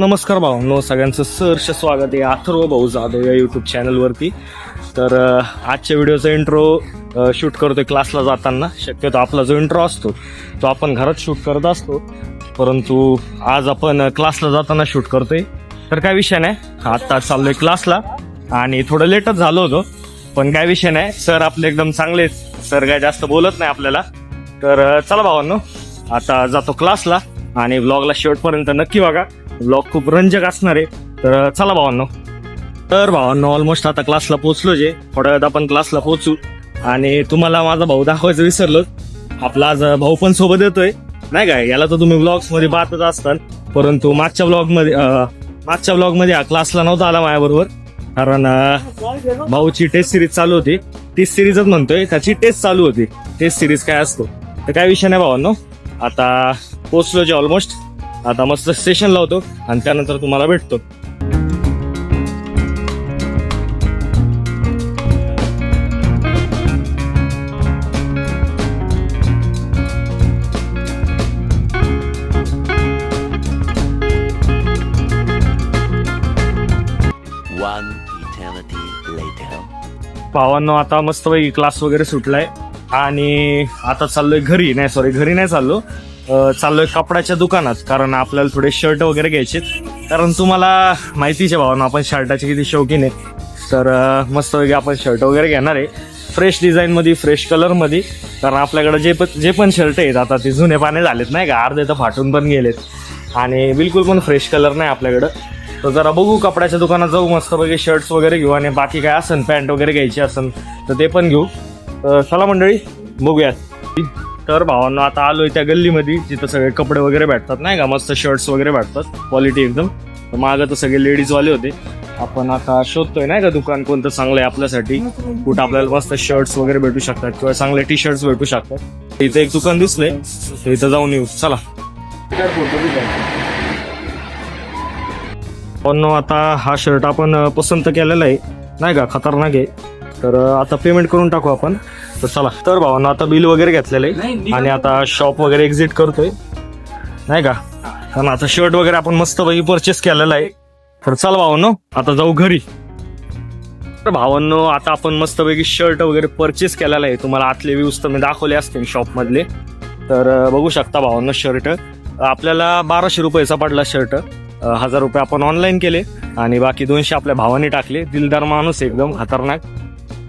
नमस्कार भावांनो सगळ्यांचं सहर्ष स्वागत आहे अथर्व भाऊ जाधव या यूट्यूब चॅनलवरती तर आजच्या व्हिडिओचा इंट्रो शूट करतोय क्लासला जाताना. शक्यतो आपला जो इंट्रो असतो तो आपण घरात शूट करत असतो. परंतु आज आपण क्लासला जाताना शूट करतोय. तर काय विषय नाही आत्ता चाललोय क्लासला आणि थोडं लेटच झालो होतो पण काय विषय नाही. सर आपले एकदम चांगले आहेत. सर काय जास्त बोलत नाही आपल्याला. तर चला भावांनो आता जातो क्लासला आणि ब्लॉगला शेवटपर्यंत नक्की बघा. ब्लॉग खूप रंजक असणार आहे. तर चला भावांनो. तर भावांनो ऑलमोस्ट आता क्लासला पोहोचलो जे. थोड्या वेळात आपण क्लासला पोहोचू. आणि तुम्हाला माझा भाऊ दाखवायचं विसरलो आपला आज भाऊ पण सोबत येतोय. नाही काय याला तर तुम्ही ब्लॉग्समध्ये पाहतच असतात परंतु मागच्या ब्लॉगमध्ये मागच्या ब्लॉगमध्ये हा क्लासला नव्हता आला माझ्याबरोबर. कारण भाऊची टेस्ट सिरीज चालू होती. टेस्ट सिरीजच म्हणतोय. त्याची टेस्ट चालू होती. टेस्ट सिरीज काय असतो? तर काय विषय नाही भावांनो. आता पोचलो जे ऑलमोस्ट आता मस्त स्टेशन लावतो आणि त्यानंतर तुम्हाला भेटतो. भावांनो आता मस्तपैकी क्लास वगैरे सुटलाय. आणि आता चाललोय घरी. नाही सॉरी घरी नाही चाललो. चाललोय कपड्याच्या दुकानात कारण आपल्याला थोडे शर्ट वगैरे घ्यायचे कारण तुम्हाला माहितीच आहे भावांनो आपण शर्टाचे किती शौकीन आहे. तर मस्त मस्तपैकी आपण शर्ट वगैरे घेणार आहे. फ्रेश डिझाईनमध्ये फ्रेश कलरमध्ये कारण आपल्याकडे जे पण जे पण शर्ट आहेत आता ते जुने पाने झालेत नाही का? अर्धे तर फाटून पण गेलेत. आणि बिलकुल पण फ्रेश कलर नाही आपल्याकडं. तर जरा बघू कपड्याच्या दुकानात जाऊ मस्तपैकी शर्ट्स वगैरे घेऊ आणि बाकी काय असेल पॅन्ट वगैरे घ्यायची असेल तर ते पण घेऊ. तर चला मंडळी बघूयात. तर भावांना आता आलोय त्या गल्लीमध्ये जिथं सगळे कपडे वगैरे भेटतात नाही का? मस्त शर्ट्स वगैरे भेटतात क्वालिटी एकदम. तर मागं तर सगळे लेडीजवाले होते. आपण आता शोधतोय नाही का दुकान कोणतं चांगलं आहे आपल्यासाठी? कुठं आपल्याला मस्त शर्ट्स वगैरे भेटू शकतात किंवा चांगले टी शर्ट्स भेटू शकतात. इथं एक दुकान दिसलंय. तर इथं जाऊन येऊ. चला. पण आता हा शर्ट आपण पसंत केलेला आहे. नाही का? खतरनाक आहे. तर आता पेमेंट करून टाकू आपण. तर चला. तर भावांनो आता बिल वगैरे घेतलेलं आहे. आणि आता शॉप वगैरे एक्झिट करतोय. नाही का? कारण आता शर्ट वगैरे आपण मस्त पैकी परचेस केलेला आहे. तर चला भावांनो आता जाऊ घरी. तर भावांनो आता आपण मस्तपैकी शर्ट वगैरे परचेस केलेला आहे. तुम्हाला आतले व्ह्यूज तर मी दाखवले असतील शॉप मधले तर बघू शकता भावांनो शर्ट आपल्याला बाराशे रुपयाचा पडला शर्ट हजार रुपये आपण ऑनलाईन केले. आणि बाकी दोनशे आपल्या भावाने टाकले. दिलदार माणूस एकदम खतरनाक.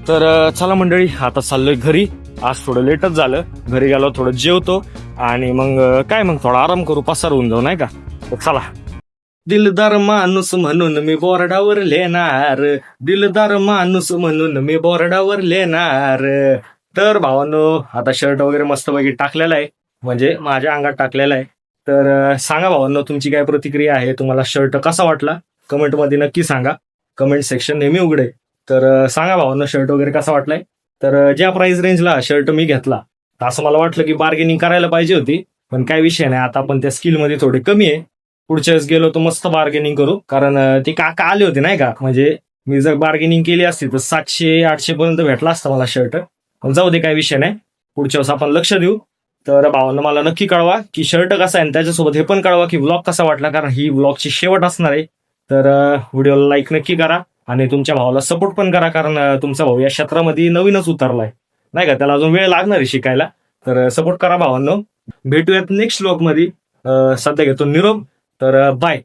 तर चला मंडळी आता चाललोय घरी. आज थोडं लेटच झालं. घरी गेलो थोडं जेवतो. आणि मग काय मग थोडा आराम करू पसार होऊन जाऊ नाही का? तर चला. दिलदार माणूस म्हणून मी बोर्डावर लेणार. दिलदार माणूस म्हणून मी बोर्डावर लेणार. तर भावांनो आता शर्ट वगैरे मस्तपैकी टाकलेला आहे. म्हणजे माझ्या अंगात टाकलेला आहे. तर सांगा भावांनो तुमची काय प्रतिक्रिया आहे? तुम्हाला शर्ट कसा वाटला? कमेंटमध्ये नक्की सांगा. कमेंट सेक्शन नेहमी उघडे. तर सांगा भावांना शर्ट वगैरे कसा वाटलाय? तर ज्या प्राइस रेंजला शर्ट मी घेतला तर असं मला वाटलं की बार्गेनिंग करायला पाहिजे होती. पण काय विषय नाही आता आपण त्या स्किलमध्ये थोडे कमी आहे. पुढच्या वेळेस गेलो तर मस्त बार्गेनिंग करू. कारण ते काका आले होते नाही का? म्हणजे मी जर बार्गेनिंग केली असती तर सातशे आठशे पर्यंत भेटला असता मला शर्ट पण जाऊ दे काय विषय नाही. पुढच्या वेळेस आपण लक्ष देऊ. तर भावांना मला नक्की कळवा की शर्ट कसा आहे आणि त्याच्यासोबत हे पण कळवा की ब्लॉग कसा वाटला. कारण ही ब्लॉगची शेवट असणार आहे. तर व्हिडिओला लाईक नक्की करा. आणि तुमच्या भावाला सपोर्ट पण करा कारण तुमचा भाऊ या क्षेत्रामध्ये नवीनच उतरलाय. नाही का? त्याला अजून वेळ लागणार आहे शिकायला. तर सपोर्ट करा भावांनो. भेटूयात नेक्स्ट ब्लॉगमध्ये. सध्या घेतो निरोप. तर बाय